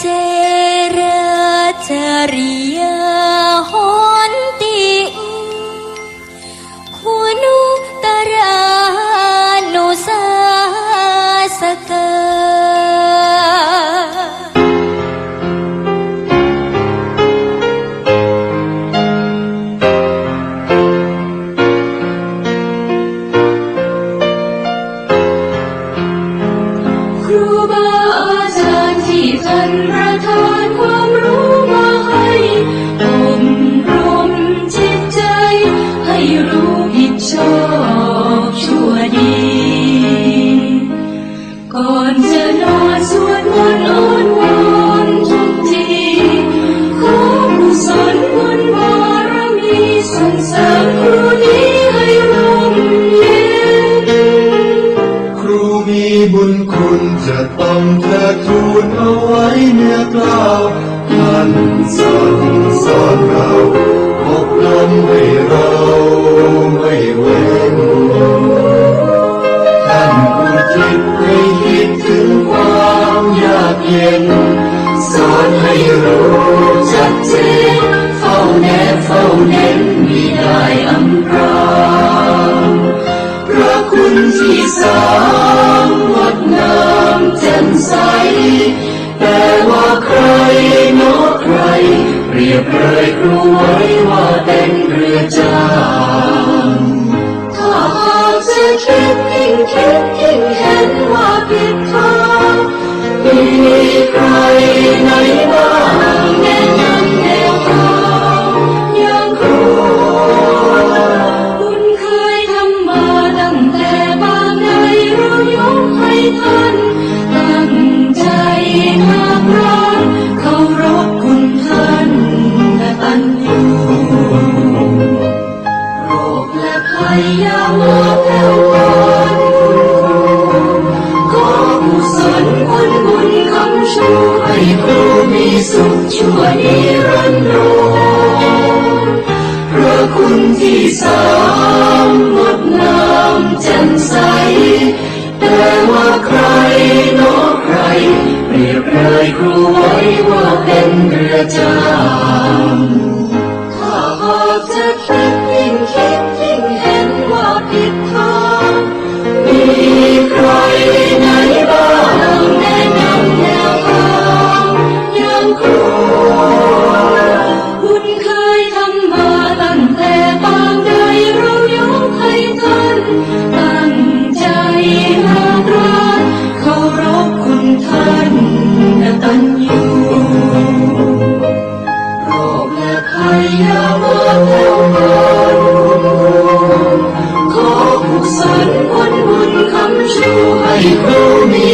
cerah ceria สอนเราอบรมให้เราไม่เว้นท่านผู้คิดให้คิดถึงความยากเย็น สอนให้รู้ชัดเจนเฝ้าแนบเฝ้าเน้นมีได้อำพรางพระคุณที่สามงดงามแจ่มใสแต่ว่าใครเนอะใคร เปรียบเลยครูไว้ว่าเป็น สุขชั่วนิรันดรพระคุณที่สามงดงามแจ่มใส แต่ว่าใครนอะใคร เปรียบเลยครูไว้ว่าเป็นเรือจาง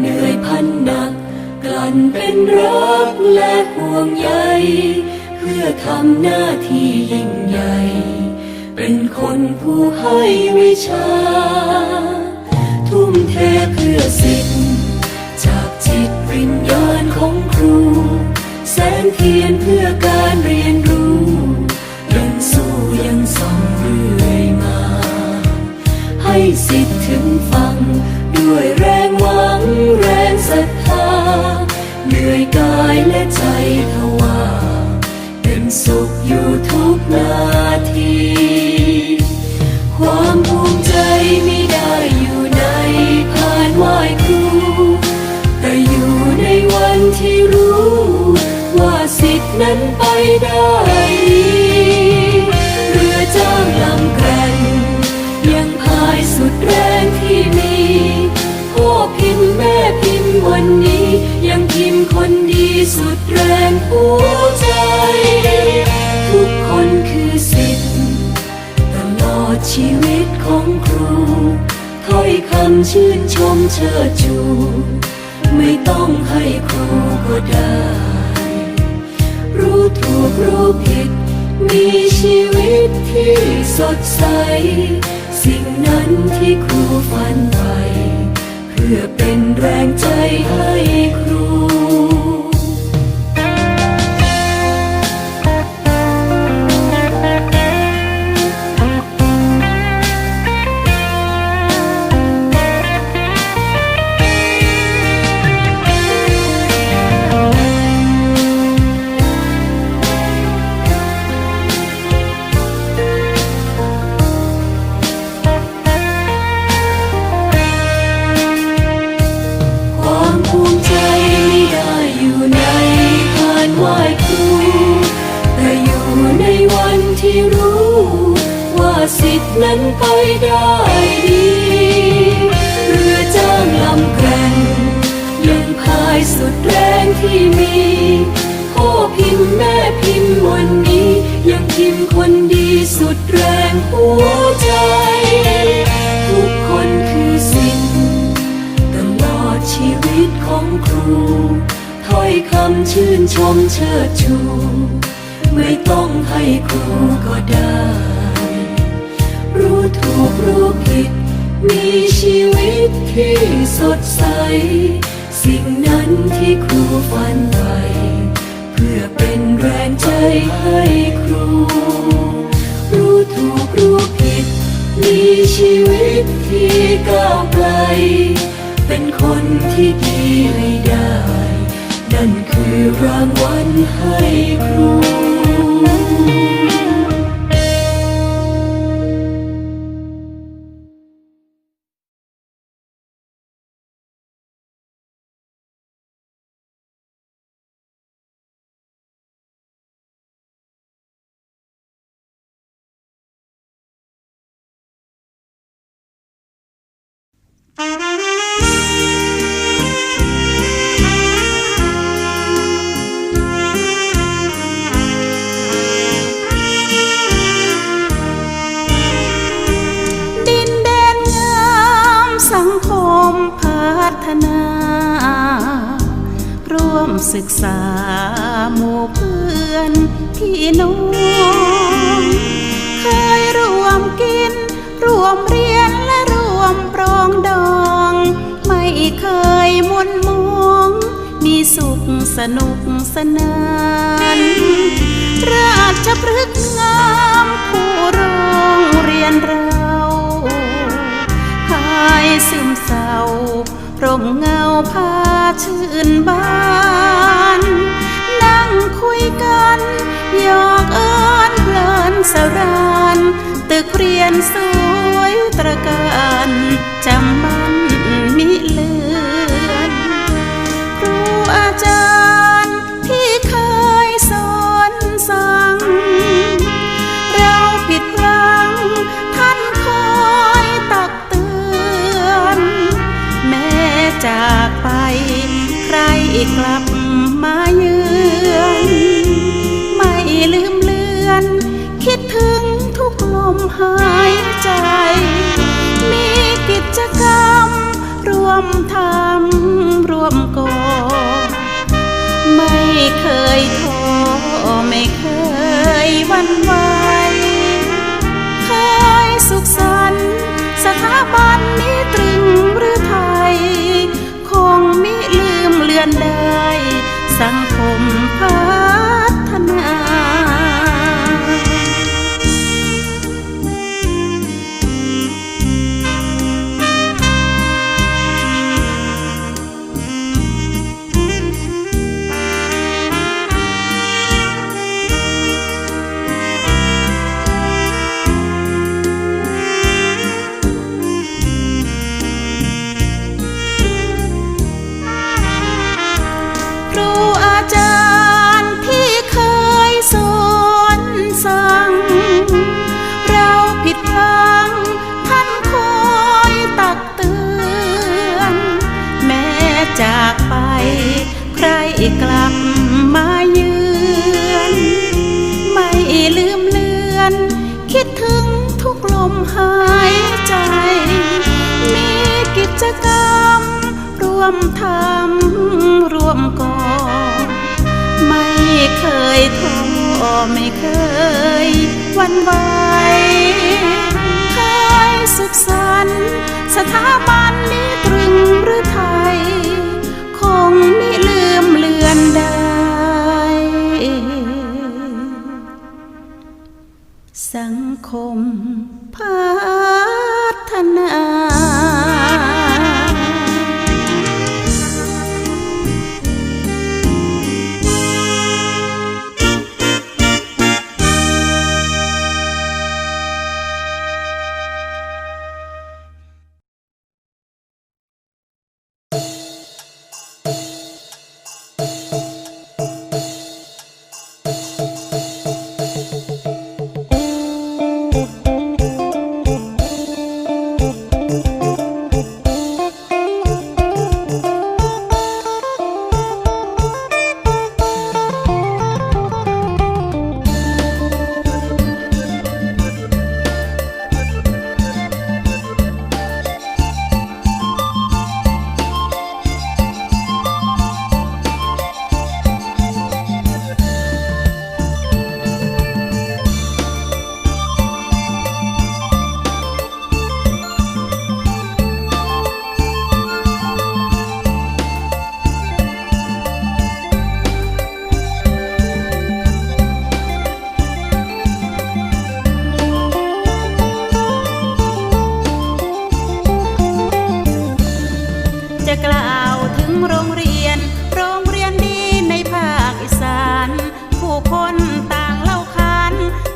เหนื่อยพันหนัก กลั่นเป็นรักและห่วงใยเพื่อทำหน้าที่ยิ่งใหญ่ เป็นคนผู้ให้วิชา ทุ่มเทเพื่อสิทธิ์จากจิตวิญญาณของครู แสงเทียนเพื่อการเรียนรู้ยังสู้ยังส่องเรื่อยมา ให้สิทธิ์ถึงฟัง และใจทว่า เป็นสุขอยู่ทุกนาที ความภูมิใจไม่ได้อยู่ในผ่านไหยครู แต่อยู่ในวันที่รู้ ว่าสิทธินั้นไปได้ สุดแรงหัวใจ ทุกคนคือสิทธิ์ตลอดชีวิตของครูถ้อยคำชื่นชมเชิดชู ไม่ต้องให้ครูก็ได้ รู้ถูกรู้ผิด มีชีวิตที่สดใส สิ่งนั้นที่ครูฝันไปเพื่อเป็นแรงใจให้ครู ไปได้ดีเรือจ้างลำแกร่งยังพายสุดแรงที่มีพ่อพิมพ์แม่พิมพ์วันนี้ ยังพิมพ์คนดีสุดแรงหัวใจ ทุกคนคือสิทธิตลอดชีวิตของครูถ้อยคำชื่นชมเชิดชู ไม่ต้องให้ครูก็ได้ ถูกรู้ผิด มีชีวิตที่สดใส สิ่งนั้นที่ครูฝันไปเพื่อเป็นแรงใจให้ครู รู้ถูกรู้ผิด มีชีวิตที่ก้าวไกล เป็นคนที่ดีให้ได้ นั่นคือรางวัลให้ครู ดินแดนงามสังคมพัฒนา ร่วมศึกษาหมู่เพื่อนพี่น้องเคยร่วมกิน ร่วมเรียนและ มปรองดอง ไม่เคยมวนมองมีสุขสนุกสนาน ราชพฤกษ์งามผู้โรงเรียนเราหายซึมเศร้าร่มเงาพาชื่นบานนั่งคุยกันหยอกเอิญเพลินสราน ตึกเรียนสวยตระการจำมันมิเลือนครูอาจารย์ที่เคยสอนสั่ง เราผิดพลังท่านคอยตักเตือน แม้จากไปใครกลับ หายใจ มีกิจกรรม ร่วมทำร่วมก่อ ไม่เคยท้อไม่เคยวันไหวเคยสุขสันต์สถาบันนี้ตรึงหรือไทย คงมิลืมเลือนได้ ใครกลับมาเยือน ไม่ลืมเลือน คิดถึงทุกลมหายใจ มีกิจกรรม ร่วมทำร่วมก่อ ไม่เคยท้อไม่เคยวันไหวเคยสุขสันต์สถาบันนี้ตรี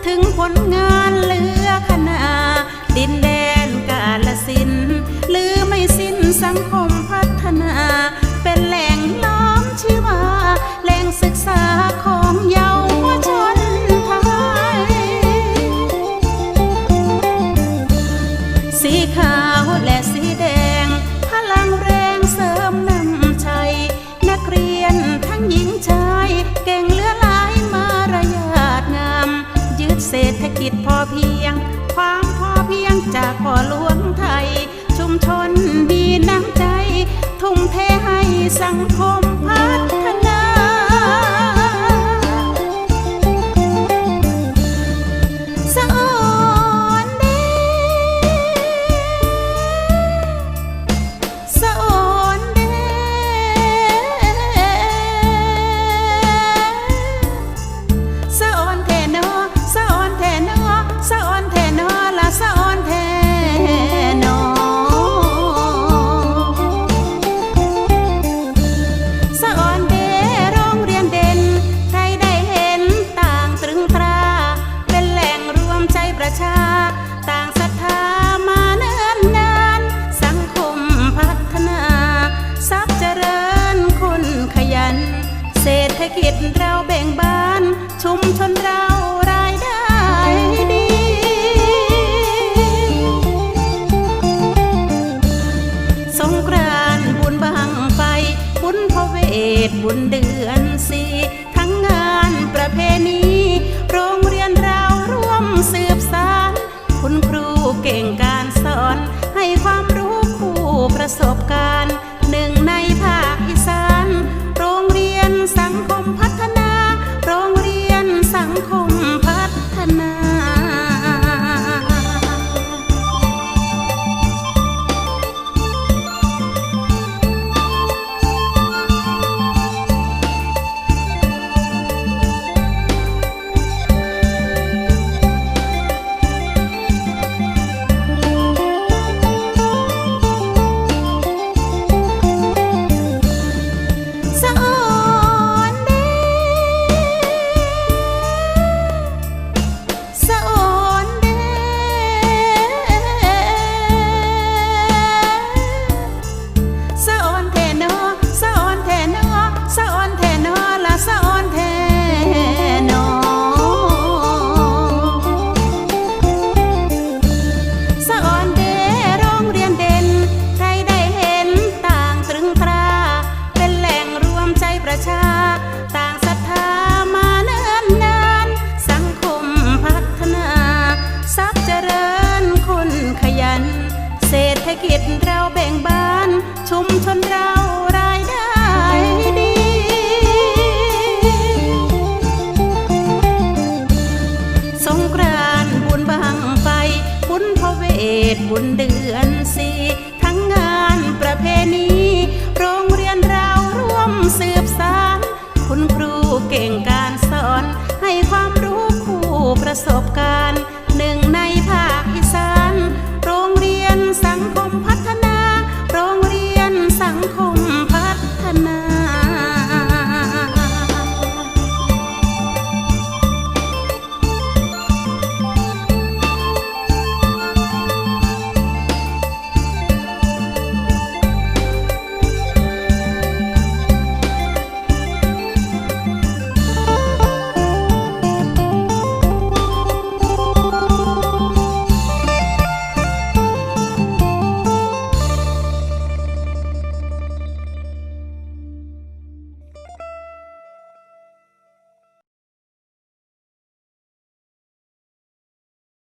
ถึงผลงานเหลือขนาดินแดนกาลสินหรือไม่สิ้นสังคมพัฒนา เป็นแหล่งน้อมชีวาแหล่งศึกษา พอเพียง ความพอเพียงจากพ่อหลวงไทย ชุมชนมีน้ำใจ ทุ่มเทให้สังคมพัฒนา